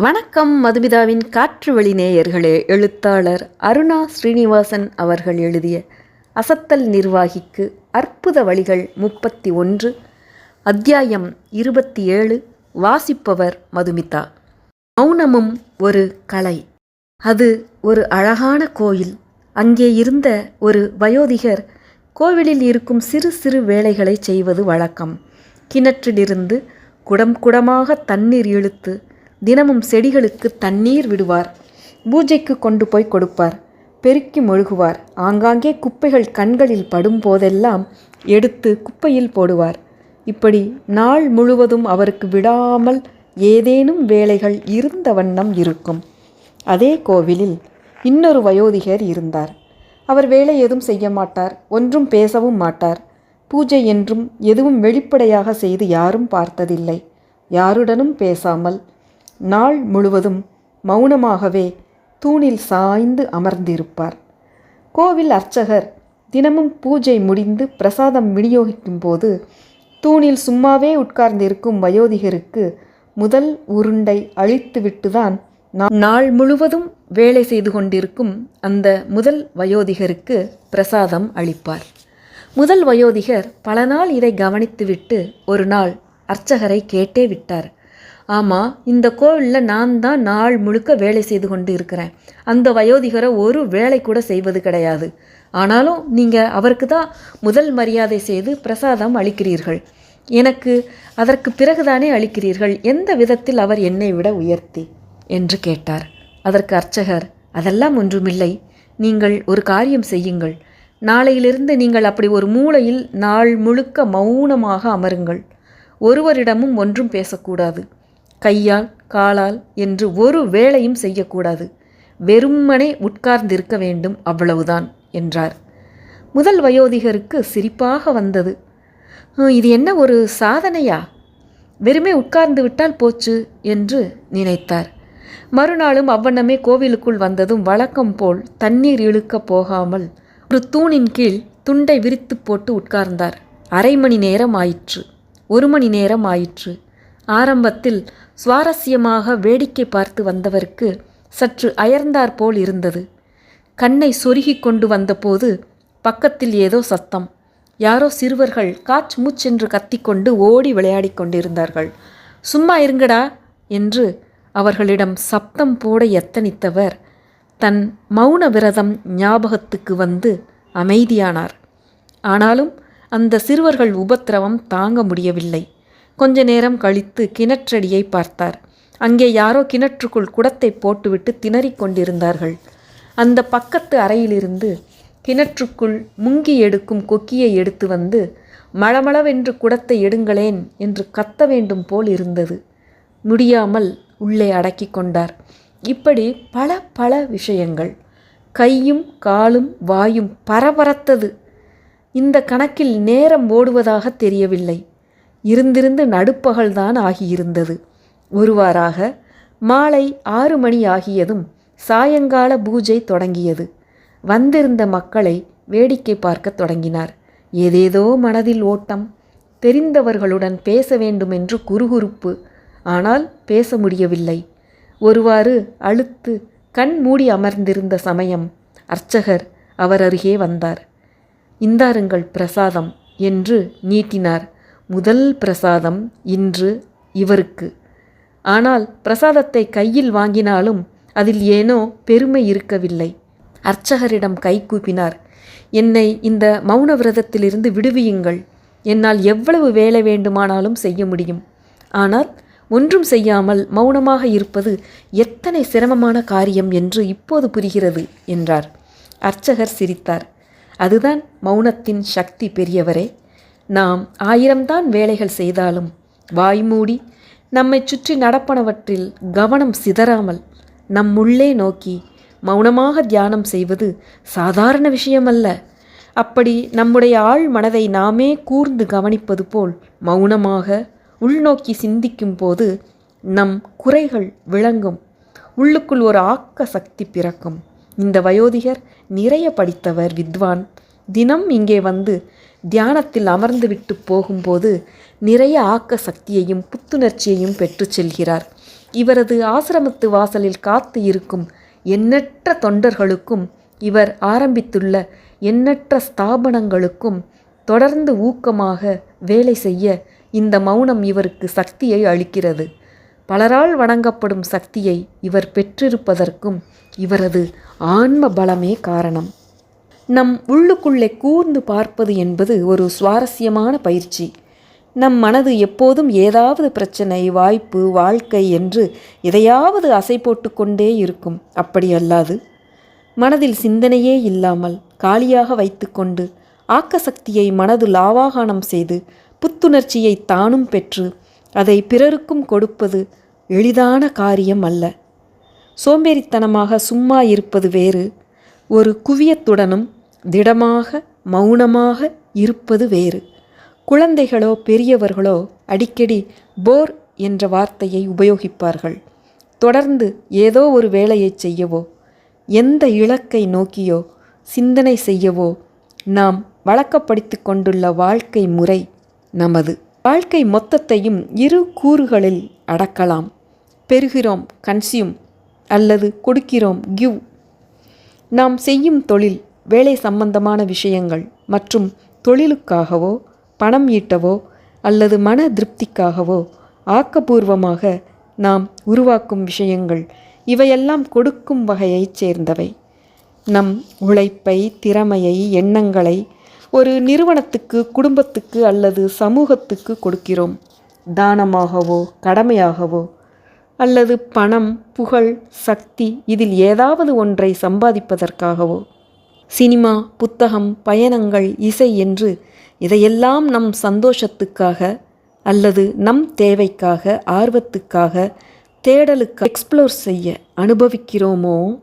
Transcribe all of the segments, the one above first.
வணக்கம் மதுமிதாவின் காற்று வழி நேயர்களே. எழுத்தாளர் அருணா ஸ்ரீனிவாசன் அவர்கள் எழுதிய அசத்தல் நிர்வாகிக்கு அற்புத வழிகள் முப்பத்தி ஒன்று அத்தியாயம் இருபத்தி ஏழு வாசிப்பவர் மதுமிதா. மௌனமும் ஒரு கலை. அது ஒரு அழகான கோயில். அங்கே இருந்த ஒரு வயோதிகர் கோவிலில் இருக்கும் சிறு சிறு வேலைகளை செய்வது வழக்கம். கிணற்றிலிருந்து குடம் குடமாக தண்ணீர் இழுத்து தினமும் செடிகளுக்கு தண்ணீர் விடுவார். பூஜைக்கு கொண்டு போய் கொடுப்பார். பெருக்கி மொழுகுவார். ஆங்காங்கே குப்பைகள் கண்களில் படும் போதெல்லாம் எடுத்து குப்பையில் போடுவார். இப்படி நாள் முழுவதும் அவருக்கு விடாமல் ஏதேனும் வேலைகள் இருந்த வண்ணம் இருக்கும். அதே கோவிலில் இன்னொரு வயோதிகர் இருந்தார். அவர் வேலை எதுவும் செய்ய மாட்டார் ஒன்றும் பேசவும் மாட்டார். பூஜை என்றும் எதுவும் வெளிப்படையாக செய்து யாரும் பார்த்ததில்லை. யாருடனும் பேசாமல் நாள் முழுவதும் மௌனமாகவே தூணில் சாய்ந்து அமர்ந்திருப்பார். கோவில் அர்ச்சகர் தினமும் பூஜை முடிந்து பிரசாதம் விநியோகிக்கும் போது தூணில் சும்மாவே உட்கார்ந்திருக்கும் வயோதிகருக்கு முதல் உருண்டை அழித்துவிட்டுதான் நாள் முழுவதும் வேலை செய்து கொண்டிருக்கும் அந்த முதல் வயோதிகருக்கு பிரசாதம் அளிப்பார். முதல் வயோதிகர் பல நாள் இதை கவனித்துவிட்டு ஒரு நாள் அர்ச்சகரை கேட்டே விட்டார். ஆமாம் இந்த கோவிலில் நான் தான் நாள் முழுக்க வேலை செய்து கொண்டு இருக்கிறேன். அந்த வயோதிகரை ஒரு வேலை கூட செய்வது கிடையாது. ஆனாலும் நீங்கள் அவருக்கு தான் முதல் மரியாதை செய்து பிரசாதம் அளிக்கிறீர்கள். எனக்கு அதற்கு பிறகுதானே அளிக்கிறீர்கள். எந்த விதத்தில் அவர் என்னை விட உயர்த்தி? என்று கேட்டார். அதற்கு அர்ச்சகர் அதெல்லாம் ஒன்றுமில்லை. நீங்கள் ஒரு காரியம் செய்யுங்கள். நாளையிலிருந்து நீங்கள் அப்படி ஒரு மூலையில் நாள் முழுக்க மௌனமாக அமருங்கள். ஒருவரிடமும் ஒன்றும் பேசக்கூடாது. கையால் காலால் என்று ஒரு வேலையும் செய்யக்கூடாது. வெறுமனே உட்கார்ந்திருக்க வேண்டும் அவ்வளவுதான் என்றார். முதல் வயோதிகருக்கு சிரிப்பாக வந்தது. இது என்ன ஒரு சாதனையா? வெறுமே உட்கார்ந்து விட்டால் போச்சு என்று நினைத்தார். மறுநாளும் அவ்வண்ணமே கோவிலுக்குள் வந்ததும் வழக்கம் போல் தண்ணீர் இழுக்க போகாமல் ஒரு தூணின் கீழ் துண்டை விரித்து போட்டு உட்கார்ந்தார். அரை மணி நேரம் ஆயிற்று. ஒரு மணி நேரம் ஆயிற்று. ஆரம்பத்தில் சுவாரஸ்யமாக வேடிக்கை பார்த்து வந்தவருக்கு சற்று அயர்ந்தார் போல் இருந்தது. கண்ணை சொருகி கொண்டு வந்தபோது பக்கத்தில் ஏதோ சத்தம். யாரோ சிறுவர்கள் காச் மூச்சென்று கத்திக்கொண்டு ஓடி விளையாடி கொண்டிருந்தார்கள். சும்மா இருங்கடா என்று அவர்களிடம் சப்தம் போட எத்தனித்தவர் தன் மௌன விரதம் ஞாபகத்துக்கு வந்து அமைதியானார். ஆனாலும் அந்த சிறுவர்கள் உபத்திரவம் தாங்க முடியவில்லை. கொஞ்ச நேரம் கழித்து கிணற்றடியை பார்த்தார். அங்கே யாரோ கிணற்றுக்குள் குடத்தை போட்டுவிட்டு திணறிக் கொண்டிருந்தார்கள். அந்த பக்கத்து அறையிலிருந்து கிணற்றுக்குள் முங்கி எடுக்கும் கொக்கியை எடுத்து வந்து மளமளவென்று குடத்தை எடுங்களேன் என்று கத்த வேண்டும் போல் இருந்தது. முடியாமல் உள்ளே அடக்கி கொண்டார். இப்படி பல பல விஷயங்கள். கையும் காலும் வாயும் பரபரத்தது. இந்த கணக்கில் நேரம் ஓடுவதாக தெரியவில்லை. இருந்திருந்து நடுப்பகல்தான் ஆகியிருந்தது. ஒருவாறாக மாலை ஆறு மணி ஆகியதும் சாயங்கால பூஜை தொடங்கியது. வந்திருந்த மக்களை வேடிக்கை பார்க்க தொடங்கினார். ஏதேதோ மனதில் ஓட்டம் தெரிந்தவர்களுடன் பேச வேண்டுமென்று குறுகுறுப்பு ஆனால் பேச முடியவில்லை. ஒருவாறு அழுத்து கண் மூடி அமர்ந்திருந்த சமயம் அர்ச்சகர் அவர் அருகே வந்தார். இந்தாருங்கள் பிரசாதம் என்று நீட்டினார். முதல் பிரசாதம் இன்று இவருக்கு. ஆனால் பிரசாதத்தை கையில் வாங்கினாலும் அதில் ஏனோ பெருமை இருக்கவில்லை. அர்ச்சகரிடம் கை கூப்பினார் என்னை இந்த மௌன விரதத்திலிருந்து விடுவியுங்கள். என்னால் எவ்வளவு வேலை வேண்டுமானாலும் செய்ய முடியும். ஆனால் ஒன்றும் செய்யாமல் மௌனமாக இருப்பது எத்தனை சிரமமான காரியம் என்று இப்போது புரிகிறது என்றார். அர்ச்சகர் சிரித்தார் அதுதான் மௌனத்தின் சக்தி பெரியவரே. நாம் ஆயிரம்தான் வேலைகள் செய்தாலும் வாய்மூடி நம்மை சுற்றி நடப்பனவற்றில் கவனம் சிதறாமல் நம்முள்ளே நோக்கி மௌனமாக தியானம் செய்வது சாதாரண விஷயமல்ல. அப்படி நம்முடைய ஆள் மனதை நாமே கூர்ந்து கவனிப்பது போல் மௌனமாக உள்நோக்கி சிந்திக்கும் போது நம் குறைகள் விளங்கும். உள்ளுக்குள் ஒரு ஆக்க சக்தி பிறக்கும். இந்த வயோதிகர் நிறைய படித்தவர் வித்வான். தினம் இங்கே வந்து தியானத்தில் அமர்ந்துவிட்டு போகும்போது நிறைய ஆக்க சக்தியையும் புத்துணர்ச்சியையும் பெற்று செல்கிறார். இவரது ஆசிரமத்து வாசலில் காத்து இருக்கும் எண்ணற்ற தொண்டர்களுக்கும் இவர் ஆரம்பித்துள்ள எண்ணற்ற ஸ்தாபனங்களுக்கும் தொடர்ந்து ஊக்கமாக வேலை செய்ய இந்த மௌனம் இவருக்கு சக்தியை அளிக்கிறது. பலரால் வணங்கப்படும் சக்தியை இவர் பெற்றிருப்பதற்கும் இவரது ஆன்ம பலமே காரணம். நம் உள்ளுக்குள்ளே கூர்ந்து பார்ப்பது என்பது ஒரு சுவாரஸ்யமான பயிற்சி. நம் மனது எப்போதும் ஏதாவது பிரச்சனை வாய்ப்பு வாழ்க்கை என்று எதையாவது அசை போட்டு கொண்டே இருக்கும். அப்படி அல்லாது மனதில் சிந்தனையே இல்லாமல் காலியாக வைத்துக்கொண்டு ஆக்கசக்தியை மனது லாவாகானம் செய்து புத்துணர்ச்சியை தானும் பெற்று அதை பிறருக்கும் கொடுப்பது எளிதான காரியம் அல்ல. சோம்பேறித்தனமாக சும்மா இருப்பது வேறு. ஒரு குவியத்துடனும் திடமாக மௌனமாக இருப்பது வேறு. குழந்தைகளோ பெரியவர்களோ அடிக்கடி போர் என்ற வார்த்தையை உபயோகிப்பார்கள். தொடர்ந்து ஏதோ ஒரு வேலையை செய்யவோ எந்த இலக்கை நோக்கியோ சிந்தனை செய்யவோ நாம் வழக்கப்படுத்தி கொண்டுள்ள வாழ்க்கை முறை நமது. வாழ்க்கை மொத்தத்தையும் இரு கூறுகளில் அடக்கலாம். பெறுகிறோம் கன்சியூம் அல்லது கொடுக்கிறோம் கிவ் நாம் செய்யும் தொழில் வேலை சம்பந்தமான விஷயங்கள் மற்றும் தொழிலுக்காகவோ பணம் ஈட்டவோ அல்லது மன திருப்திக்காகவோ ஆக்கபூர்வமாக நாம் உருவாக்கும் விஷயங்கள் இவையெல்லாம் கொடுக்கும் வகையைச் சேர்ந்தவை. நம் உழைப்பை திறமையை எண்ணங்களை ஒரு நிறுவனத்துக்கு குடும்பத்துக்கு அல்லது சமூகத்துக்கு கொடுக்கிறோம். தானமாகவோ கடமையாகவோ அல்லது பணம் புகழ் சக்தி இதில் ஏதாவது ஒன்றை சம்பாதிப்பதற்காகவோ. சினிமா புத்தகம் பயணங்கள் இசை என்று இதையெல்லாம் நம் சந்தோஷத்துக்காக அல்லது நம் தேவைக்காக ஆர்வத்துக்காக தேடலுக்கு எக்ஸ்ப்ளோர் செய்ய அனுபவிக்கிறோமோ?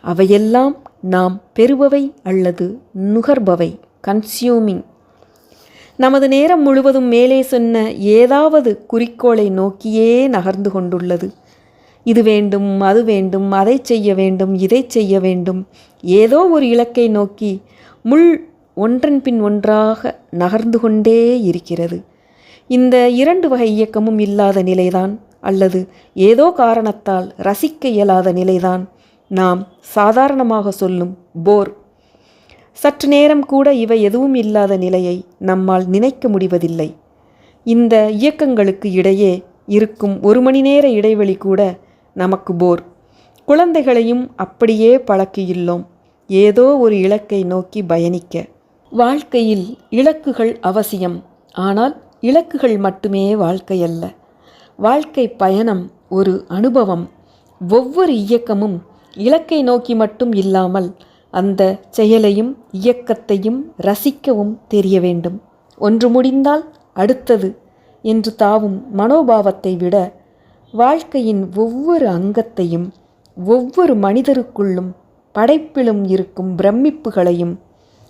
அவையெல்லாம் நாம் பெறுபவை அல்லது நுகர்பவை கன்சியூமிங் நமது நேரம் முழுவதும் மேலே சொன்ன ஏதாவது குறிக்கோளை நோக்கியே நகர்ந்து கொண்டுள்ளது. இது வேண்டும் அது வேண்டும் அதை செய்ய வேண்டும் இதை செய்ய வேண்டும். ஏதோ ஒரு இலக்கை நோக்கி முள் ஒன்றன் பின் ஒன்றாக நகர்ந்து கொண்டே இருக்கிறது. இந்த இரண்டு வகை இயக்கமும் இல்லாத நிலைதான் அல்லது ஏதோ காரணத்தால் ரசிக்க இயலாத நிலைதான் நாம் சாதாரணமாக சொல்லும் போர். சற்று நேரம் கூட இவை எதுவும் இல்லாத நிலையை நம்மால் நினைக்க முடிவதில்லை. இந்த இயக்கங்களுக்கு இடையே இருக்கும் ஒரு மணி நேர இடைவெளி கூட நமக்கு போர். குழந்தைகளையும் அப்படியே பழக்கியுள்ளோம். ஏதோ ஒரு இலக்கை நோக்கி பயணிக்க. வாழ்க்கையில் இலக்குகள் அவசியம். ஆனால் இலக்குகள் மட்டுமே வாழ்க்கை அல்ல. வாழ்க்கை பயணம் ஒரு அனுபவம். ஒவ்வொரு இயக்கமும் இலக்கை நோக்கி மட்டும் இல்லாமல் அந்த செயலையும் இயக்கத்தையும் ரசிக்கவும் தெரிய வேண்டும். ஒன்று முடிந்தால் அடுத்தது என்று தாவும் மனோபாவத்தை விட வாழ்க்கையின் ஒவ்வொரு அங்கத்தையும் ஒவ்வொரு மனிதருக்குள்ளும் படைப்பிலும் இருக்கும் பிரமிப்புகளையும்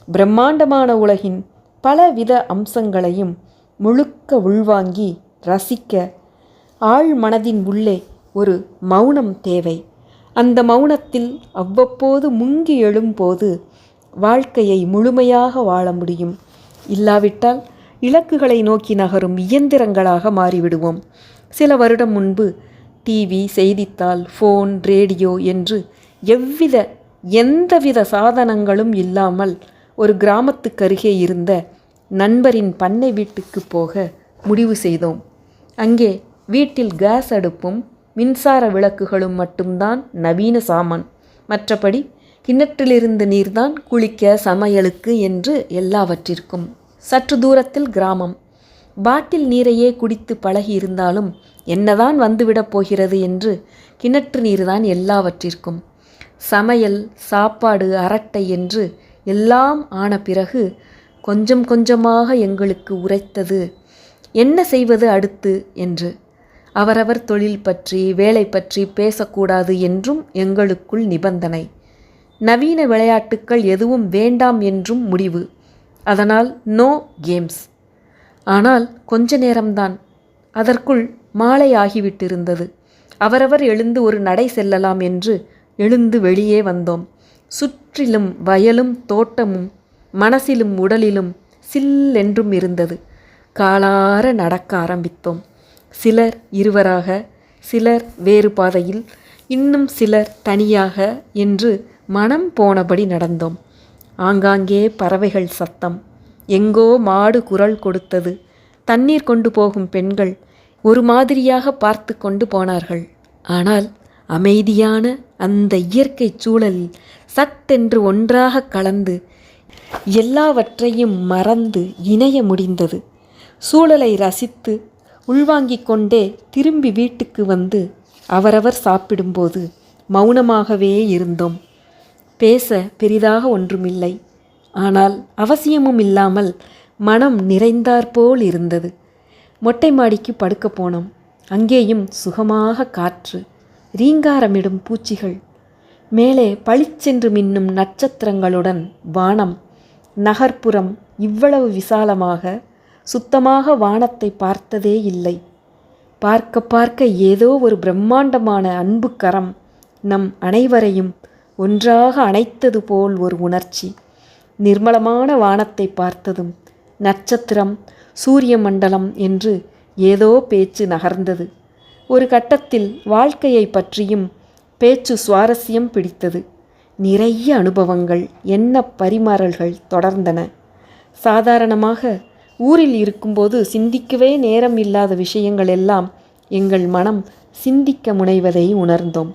பிரம்மாண்டமான உலகின் பலவித அம்சங்களையும் முழுக்க உள்வாங்கி ரசிக்க ஆழ் மனதின் உள்ளே ஒரு மௌனம் தேவை. அந்த மௌனத்தில் அவ்வப்போது முங்கி எழும்போது வாழ்க்கையை முழுமையாக வாழ முடியும். இல்லாவிட்டால் இலக்குகளை நோக்கி நகரும் இயந்திரங்களாக மாறிவிடுவோம். சில வருடம் முன்பு டிவி செய்தித்தாள் ஃபோன் ரேடியோ என்று எவ்வித எந்தவித சாதனங்களும் இல்லாமல் ஒரு கிராமத்துக்கருகே இருந்த நண்பரின் பண்ணை வீட்டுக்கு போக முடிவு செய்தோம். அங்கே வீட்டில் கேஸ் அடுப்பும் மின்சார விளக்குகளும் மட்டும்தான் நவீன சாமான். மற்றபடி கிணற்றிலிருந்து நீர்தான் குளிக்க சமையலுக்கு என்று எல்லாவற்றிற்கும். சற்று தூரத்தில் கிராமம். பாட்டில் நீரையே குடித்து பழகி இருந்தாலும் என்னதான் வந்துவிடப் போகிறது என்று கிணற்று நீர்தான் எல்லாவற்றிற்கும். சமையல் சாப்பாடு அரட்டை என்று எல்லாம் ஆன பிறகு கொஞ்சம் கொஞ்சமாக எங்களுக்கு உரைத்தது என்ன செய்வது அடுத்து என்று. அவரவர் தொழில் பற்றி வேலை பற்றி பேசக்கூடாது என்றும் எங்களுக்குள் நிபந்தனை. நவீன விளையாட்டுக்கள் எதுவும் வேண்டாம் என்றும் முடிவு. அதனால் நோ கேம்ஸ். ஆனால் கொஞ்ச நேரம்தான். அதற்குள் மாலை ஆகிவிட்டிருந்தது. அவரவர் எழுந்து ஒரு நடை செல்லலாம் என்று எழுந்து வெளியே வந்தோம். சுற்றிலும் வயலும் தோட்டமும் மனசிலும் உடலிலும் சில்லென்றும் இருந்தது. காலார நடக்க ஆரம்பித்தோம். சிலர் இருவராக சிலர் வேறு பாதையில் இன்னும் சிலர் தனியாக என்று மனம் போனபடி நடந்தோம். ஆங்காங்கே பறவைகள் சத்தம். எங்கோ மாடு குரல் கொடுத்தது. தண்ணீர் கொண்டு போகும் பெண்கள் ஒரு மாதிரியாக பார்த்து கொண்டு போனார்கள். ஆனால் அமைதியான அந்த இயற்கை சூழலில் சட்டென்று ஒன்றாக கலந்து எல்லாவற்றையும் மறந்து இணைய முடிந்தது. சூழலை ரசித்து உள்வாங்கிக் கொண்டே திரும்பி வீட்டுக்கு வந்து அவரவர் சாப்பிடும்போது மௌனமாகவே இருந்தோம். பேச பெரிதாக ஒன்றுமில்லை. ஆனால் அவசியமும் இல்லாமல் மனம் நிறைந்தாற்போல் இருந்தது. மொட்டை மாடிக்கு படுக்க போனோம். அங்கேயும் சுகமாக காற்று ரீங்காரமிடும் பூச்சிகள். மேலே பளிச்சென்று மின்னும் நட்சத்திரங்களுடன் வானம் நகர்ப்புறம் இவ்வளவு விசாலமாக சுத்தமாக வானத்தை பார்த்ததே இல்லை. பார்க்க பார்க்க ஏதோ ஒரு பிரம்மாண்டமான அன்பு கரம் நம் அனைவரையும் ஒன்றாக அணைத்தது போல் ஒரு உணர்ச்சி. நிர்மலமான வானத்தை பார்த்ததும் நட்சத்திரம் சூரிய மண்டலம் என்று ஏதோ பேச்சு நகர்ந்தது. ஒரு கட்டத்தில் வாழ்க்கையை பற்றியும் பேச்சு சுவாரஸ்யம் பிடித்தது. நிறைய அனுபவங்கள் எண்ண பரிமாறல்கள் தொடர்ந்தன. சாதாரணமாக ஊரில் இருக்கும்போது சிந்திக்கவே நேரம் இல்லாத விஷயங்கள் எல்லாம் எங்கள் மனம் சிந்திக்க முனைவதை உணர்ந்தோம்.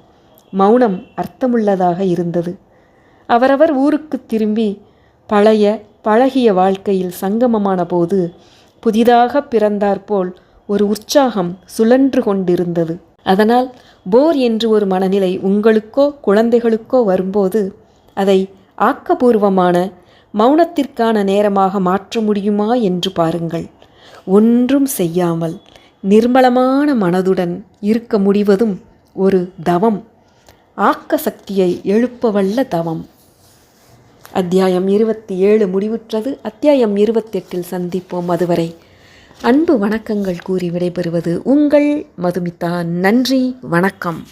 மௌனம் அர்த்தமுள்ளதாக இருந்தது. அவரவர் ஊருக்கு திரும்பி பழைய பழகிய வாழ்க்கையில் சங்கமமான போது புதிதாக பிறந்தாற்போல் ஒரு உற்சாகம் சுழன்று கொண்டிருந்தது. அதனால் போர் என்று ஒரு மனநிலை உங்களுக்கோ குழந்தைகளுக்கோ வரும்போது அதை ஆக்கபூர்வமான மௌனத்திற்கான நேரமாக மாற்ற முடியுமா என்று பாருங்கள். ஒன்றும் செய்யாமல் நிர்மலமான மனதுடன் இருக்க முடிவதும் ஒரு தவம். ஆக்க சக்தியை எழுப்பவல்ல தவம். அத்தியாயம் இருபத்தி ஏழு முடிவுற்றது. அத்தியாயம் இருபத்தெட்டில் சந்திப்போம் அதுவரை. அன்பு வணக்கங்கள் கூறி விடைபெறுவது உங்கள் மதுமிதா. நன்றி வணக்கம்.